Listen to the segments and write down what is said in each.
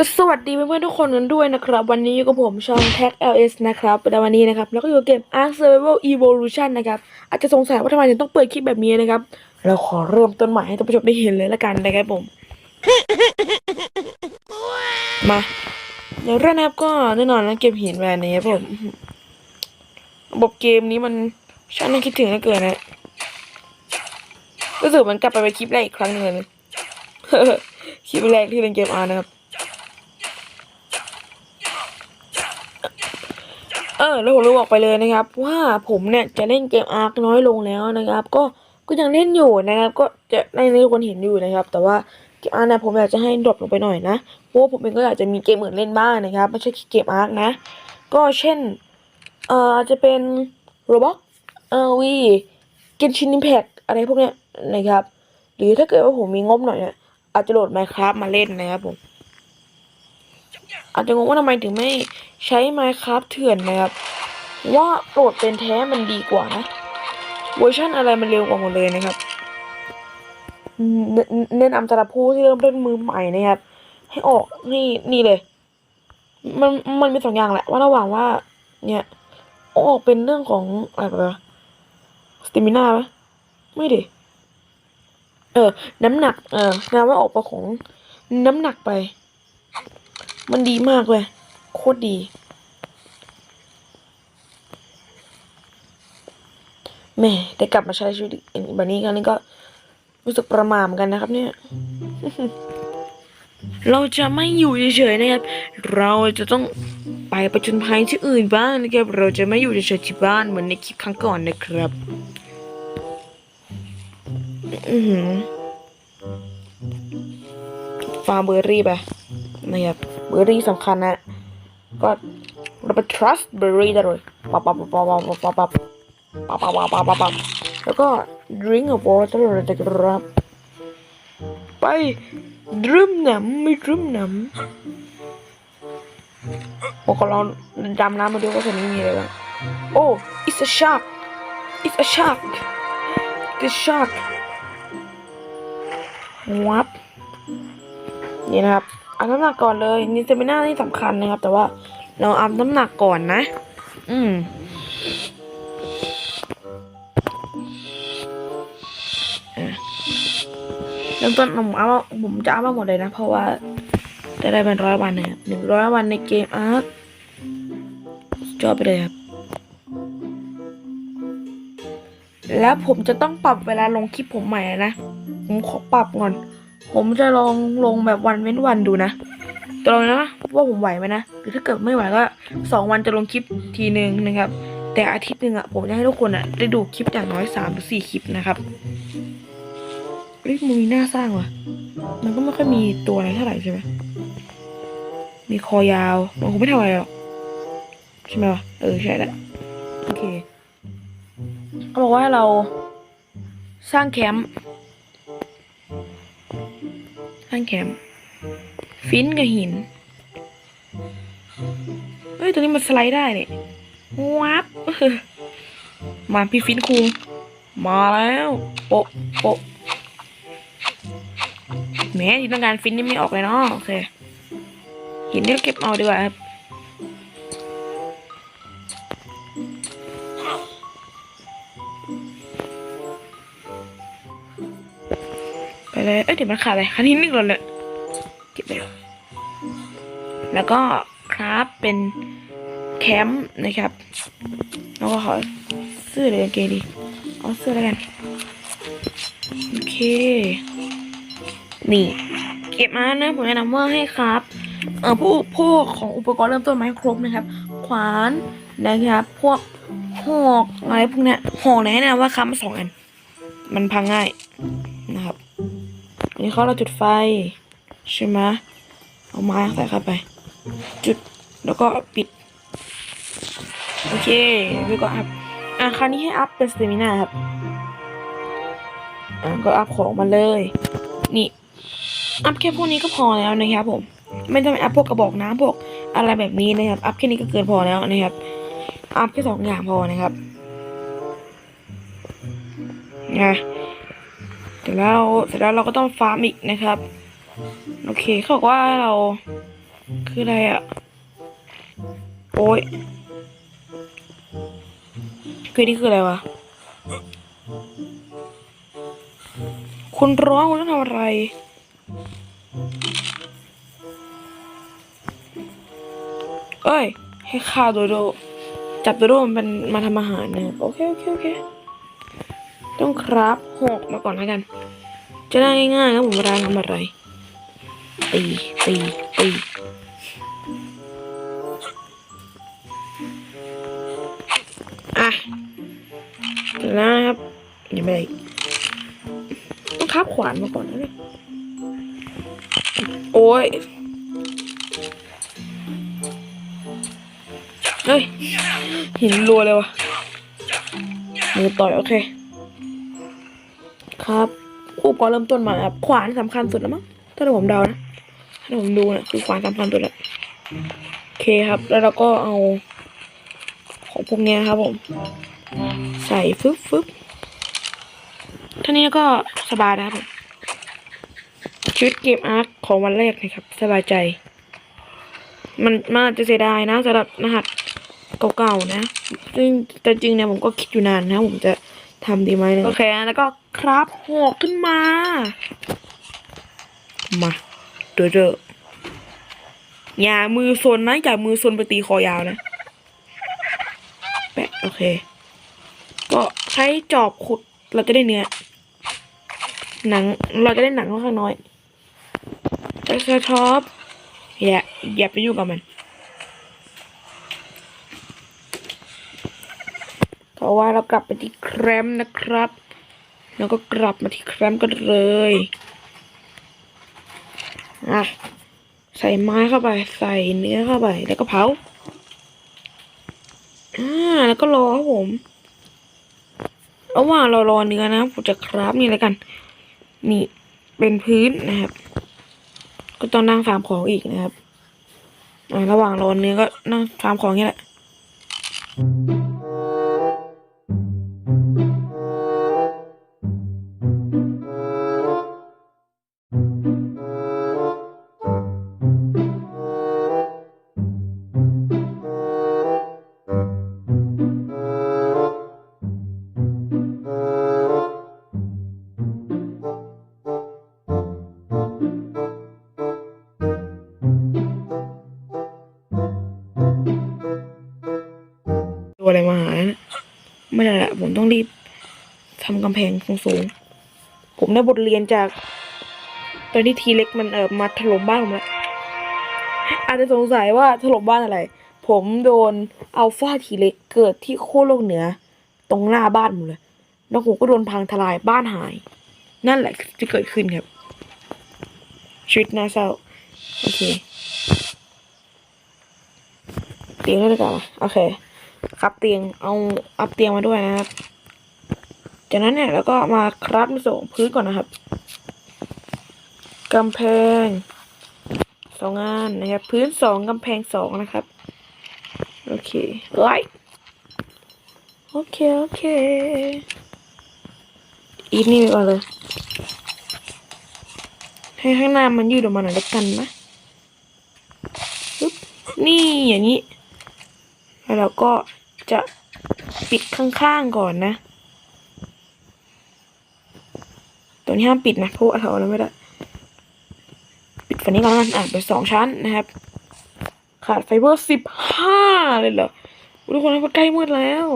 ก็สวัสดีเพื่อนๆทุกคนกันด้วยนะครับ วันนี้อยู่กับผมช่อง Tag LS นะครับในวันนี้นะครับแล้วก็อยู่กับเกม Ark Survival Evolution นะครับอาจจะสงสัยว่าทำไมถึงต้องเปิดคลิปแบบนี้นะครับ เราขอเริ่มต้นใหม่ให้ท่านผู้ชมได้เห็นเลยละกันนะครับผม มาอย่างแรกนะครับก็แน่นอนนะเกมหินแวนนี้ครับผมระบบเกมนี้มันช่างน่าคิดถึงเหลือเกินนะรู้สึกมันกลับไปเป็นคลิปแรกอีกครั้งหนึ่งเลยคลิปแรกที่เล่นเกมอาร์นะครับ ออแล้วผมรู้บอกไปเลยนะครับ ว่าผมเนี่ยจะเล่นเกมอาร์คน้อยลงแล้วนะครับ ก็ก็ยังเล่นอยู่นะครับ ก็จะในนี้ทุกคนเห็นอยู่นะครับ แต่ว่าเกมอาร์คเนี่ยผมอยากจะให้ดรอปลงไปหน่อยนะเพราะว่าผมเองก็อยากจะมีเกมอื่นเล่นบ้างนะครับไม่ใช่แค่เกมอาร์คนะ ก็เช่นเอ่ออาจจะเป็นโรบอกเออวีเกนชินอิมแพกอะไรพวกเนี้ยนะครับ หรือถ้าเกิดว่าผมมีงบหน่อยเนี่ยอาจจะโหลด Minecraft มาเล่นนะครับผม อาจจะงงว่าทำไมถึงไม่ใช้ Minecraft เถื่อนนะครับ ว่าโหลดเป็นแท้มันดีกว่านะ เวอร์ชันอะไรมันเร็วกว่าหมดเลยนะครับอืมเนเน้นำสำหรับผู้ที่เริ่มเล่นมือใหม่นะครับ ให้ออกนี่นี่เลย มันมันมีสองอย่างแหละ ว่าระหว่างว่า เนี่ยออกเป็นเรื่องของอะไรแบบสติมิน่าไหมไม่ดิเออ น้ำหนัก เออนาว่าออกไปของน้ำหนักไป มันดีมากเลย โคตรดีแหม่ได้กลับมาใช้ชีวิตแบบนี้ครั้งนี้ก็รู้สึกประหม่าเหมือนกันนะครับ เนี่ย เราจะไม่อยู่เฉยๆนะครับ เราจะต้องไปประจนภัยที่อื่นบ้างนะครับ เราจะไม่อยู่เฉยๆที่บ้านเหมือนในคลิปครั้งก่อนนะครับ อือฟาร์มเบอร์รี่ไป นะครับเบอร์รี่สำคัญนะ ก็เราไป trust เบอร์รี่ได้เลยปั๊บปั๊บปั๊บปั๊บปั๊บปั๊บปั๊บปั๊บปั๊บปั๊บปั๊บปั๊บแล้วก็ drink of water เลยนะครับไปดื่มน้ำไม่ดื่มน้ำโอ้ก็ลองดำน้ำมาดูว่าคนนี้มีอะไรบ้างโอ้ it's a shark it's a shark the shark วับนี่นะครับเอาน้ำหนักก่อนเลยนี่จะไม่น่าที่สำคัญนะครับ แต่ว่าเราเอาน้ำหนักก่อนนะ อืมอะเริ่มต้นผมเอาผมจะเอามาหมดเลยนะ เพราะว่าจะได้เป็นร้อยวันนะครับหนึ่งร้อยวันในเกมอาร์คจอไปเลยครับ แล้วผมจะต้องปรับเวลาลงคลิปผมใหม่นะ ผมขอปรับก่อน ผมจะลองลงแบบวันเว้นวันดูนะจะลองนะว่าผมไหวไหมนะหรือถ้าเกิดไม่ไหวก็สองวันจะลงคลิปทีหนึ่งนะครับ แต่อาทิตย์หนึ่งอะผมจะให้ทุกคนอะได้ดูคลิปอย่างน้อยสามหรือสี่คลิปนะครับเฮ้ยมึงมีหน้าสร้างวะมันก็ไม่ค่อยมีตัวอะไรเท่าไหร่ใช่ไหมมีคอยาวมันคงไม่ทำอะไรหรอกใช่ไหมวะเออใช่แหละโอเคเขาบอกว่าเราสร้างแคมป์้งแคมป์ฟินกับหิน เฮ้ย ตัวนี้มันสไลด์ได้เนี่ยวับมาพี่ฟินคุงมาแล้วโปะโปะแหมที่ต้องการฟินนี่ไม่ออกเลยเนาะโอเคหินนี่เราเก็บเอาดีกว่าครับ เลยเอ้ยเดี๋ยวมันขาดอะไรคันนี้นึกหล่นเลยเก็บไปแล้วก็ครับเป็นแคมป์นะครับ แล้วก็ขอเสื้อเลยเกดีเอาเสื้อแล้วกัน โอเค นี่ เก็บมานะผมแนะนำว่าให้ครับเออพวกพวกของอุปกรณ์เริ่มต้นไม้ครบนะครับ ขวานนะครับ พวกหอกอะไรพวกเนี้ยหอกแนะนำว่าครับมสองอัน มันพังง่ายนะครับ นนี้เขาเราจุดไฟ ใช่ไหมเอาไม้ใส่เข้าไป จุดแล้วก็ปิด โอเคแล้วก็อัพอะคราวนี้ให้อัพเป็นสเตมินาครับอะก็อัพของมาเลย นี่ อัพแค่พวกนี้ก็พอแล้วนะครับผม ไม่ต้องไปอัพพวกกระบอกน้ำพวกอะไรแบบนี้นะครับ อัพแค่นี้ก็เกินพอแล้วนะครับ อัพแค่สองอย่างพอนะครับนะเส ร็จแล้วเสร็จแล้วเราก็ต้องฟาร์มอีกนะครับ โอเคเขาบอกว่าเราคืออะไรอะโอ้ยคือนี่คืออะไรวะคุณร้องคุณต้องทำอะไรเอ้ย ให้ฆ่าโดโดจับโดโดมันเป็นมาทำอาหารนะโอเค โอเค โอเค ต้องครับหกมาก่อนแล้วกัน จะได้ง่ายๆครับผมเวลาทำอะไร ตีตีตีอะแล้วครับยังไม่ได้ต้องคับขวานมาก่อนนะเนี่ยโอ้ยเฮ้ยหินรัวเลยวะมือต่อยโอเค ครับอุปกรณ์เริ่มต้นมาครับขวานสำคัญสุดแล้วมั้งถ้าผมเดานะถ้าผมดูนะคือขวานสำคัญสุดแล้วโอเคครับ แล้วเราก็เอา ของพวกเนี้ยครับผม ใส่ฟึบฟึบเท่านี้ก็สบายนะครับผมชีวิตเกมอาร์คของวันแรกนะครับ สบายใจ มันมันอาจจะเสียดายนะสำหรับรหัสเก่าๆนะ ซึ่งแต่จริงเนี่ยผมก็คิดอยู่นานนะ ผมจะทำดีไหมนะโอเคแล้วก็ ครับหอกขึ้นมา มาเด้อเด้ออย่ามือซนนะ อย่ามือซนไปตีคอยาวนะแปะโอเค ก็ใช้จอบขุดเราจะได้เนื้อ หนังเราจะได้หนังค่อนข้างน้อยแต่สท็อปอย่าอย่าไปยุ่งกับมันเพราะว่าเรากลับไปที่แครมป์นะครับ แล้วก็กลับมาที่แครมป์กันเลยอะใส่ไม้เข้าไป ใส่เนื้อเข้าไป แล้วก็เผาอ่าแล้วก็รอครับผมระหว่างเรารอเนื้อนะผมจะคราฟนี่แล้วกัน นี่เป็นพื้นนะครับ ก็ต้องนั่งฟาร์มของอีกนะครับระหว่างรอเนื้อก็นั่งฟาร์มของนี่แหละ ต้องรีบทำกำแพงสูงๆ ผมได้บทเรียนจาก ตอนที่ทีเล็กมันเออมาถล่มบ้านผมล้วอาจจะสงสัยว่าถล่มบ้านอะไร ผมโดนอัลฟาทีเล็กเกิดที่โคโลกเหนือ ตรงหน้าบ้านผมเลยแล้วผมก็โดนพังทลายบ้านหาย นั่นแหละที่เกิดขึ้นครับชีวิตน่าเศร้าโอเคเตียงได้หรือเปล่าโอเค ครับเตียงเอาอัพเตียงมาด้วยนะครับ จากนั้นเนี่ยแล้วก็มาครับในส่วนของพื้นก่อนนะครับกำแพงสองอันนะครับ พื้นสองกำแพงสองนะครับ โอเคไลท์โอเค โอเค อีนี่ไปก่อนเลย ให้ข้างหน้ามันยืดออกมาหน่อยแล้วกันนะนี่อย่างนี้ แล้วเราก็จะปิดข้างๆก่อนนะ ตัวนี้ห้ามปิดนะเพราะว่าเราเอาไม่ได้ ปิดฝั่งนี้ก่อนแล้นอะเป็นสองชั้นนะครับ ขาดไฟเบอร์สิบห้าเลยเหรอทุกคนมันใกล้มืดแล้ว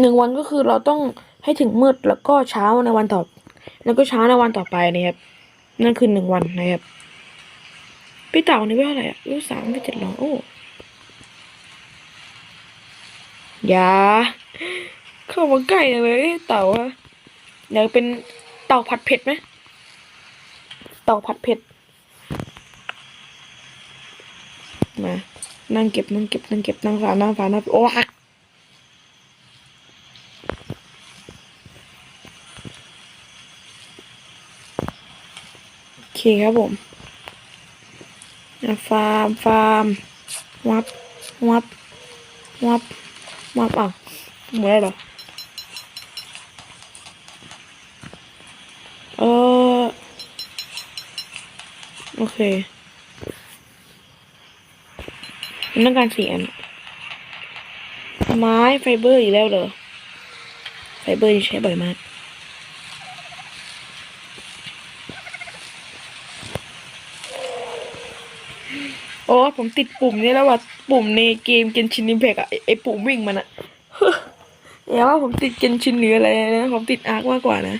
หนึ่งวันก็คือเราต้องให้ถึงมืดแล้วก็เช้าในวันต่อ แล้วก็เช้าในวันต่อไปนะครับ นั่นคือหนึ่งวันนะครับ พี่เต่านี่ว่าอะไรอะรู้สามพี่เจ็ดร้อยโอ้ อย่าเข้ามาใกล้เลยเต่าอะอยากเป็นเต่าผัดเผ็ดไหมเต่าผัดเผ็ด มา นั่งเก็บนั่งเก็บนั่งเก็บนั่งฝานั่งฝานั่งโอ้ยโอเคครับผมฟาร์มฟาร์มวับวับวับ มาป่ะหมดแล้วหรอเออโอเคมันต้องการเสียอัไม้ไฟเบอร์อีกแล้วเหรอไฟเบอร์ใช้บ่อยมาก ผมติดปุ่มนี่แล้วว่ะปุ่มในเกมเกนชินอิมแพกอะไอปุ่มวิ่งมันอะอย่าว่าผมติดเกนชินหรืออะไรนะผมติดอาร์คมากกว่านะ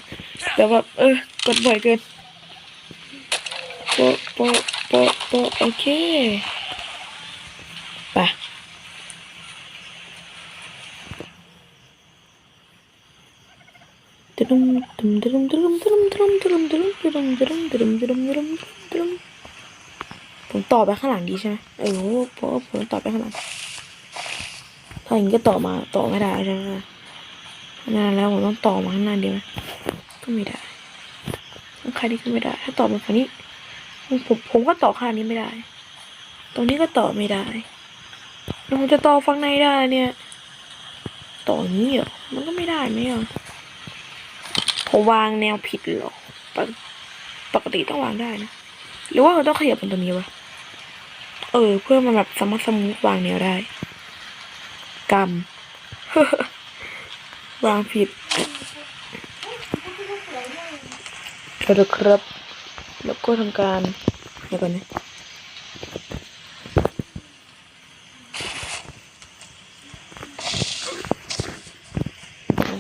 แต่ว่าเออกดบ่อยเกินโปะโปะโปะโปะโอเคไปตรุมตรุมตรุมตรุมตรุมตรุมตรุมตรุมตรุมตรุมตรุมตรุมตรุมตรุมผม ต่อไปข้างหลังดีใช่ไหมเออเพราะผมต่อไปข้างหลังถ้าอย่างนี้ก็ต่อมาต่อไม่ได้ใช่ไหมนานแล้วผมต้องต่อมาข้างหน้าดีไหมก็ไม่ได้ข้างใครนี่ก็ไม่ได้ ถ้าต่อมาฝั่งนี้ผมผมก็ต่อข้างนี้ไม่ได้ ตรงนี้ก็ต่อไม่ได้แล้วผมจะต่อฝั่งในได้เนี่ย ต่อนี้เหรอมันก็ไม่ได้ไหมอะผมวางแนวผิดหรอปกติต้องวางได้นะหรือว่าเราต้องขยับมันตัวนี้วะ เออ เพื่อมันแบบสามารถสมูทวางแนวได้กรรมวางผิดเอาละครับ แล้วก็ทำการเดี๋ยวก่อนนะ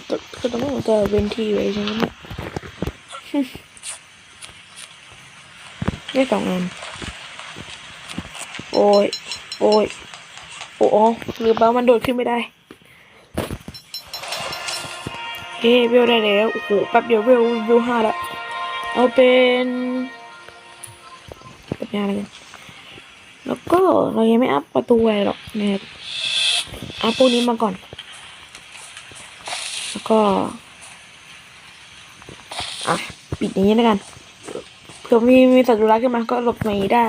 ก็ก็ต้องจะเว้นที่ไว้ใช่ไหมเนี่ยได้สองอัน โอ้ย โอ้ย โอ้โหหรือเปล่ามันโดดขึ้นไม่ได้เฮ้เวลได้แล้ว โอ้โห แป๊บเดียวเวลเวลห้าละ เอาเป็นแบบนี้อะไรกัน แล้วก็เรายังไม่อัพประตูอะไรหรอกเนะครับอัพพวกนี้มาก่อน แล้วก็ อะ ปิดอย่างนี้แล้วกัน เผื่อมีมีสัตว์ร้ายขึ้นมาก็หลบในนี้ได้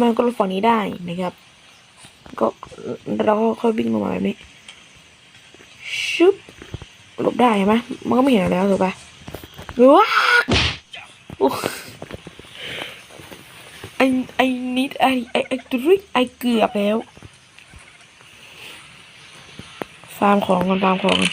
มันก็หลบฝั่งนี้ได้นะครับ ก็เราก็ค่อยวิ่งลงมาแบบนี้ชุบหลบได้ใช่ไหมมันก็ไม่เห็นแล้วถูกปะว้าโอ้ไอไอนิดไอไอไอตริกไอเกือบแล้ว ฟาร์มของกันฟาร์มของกัน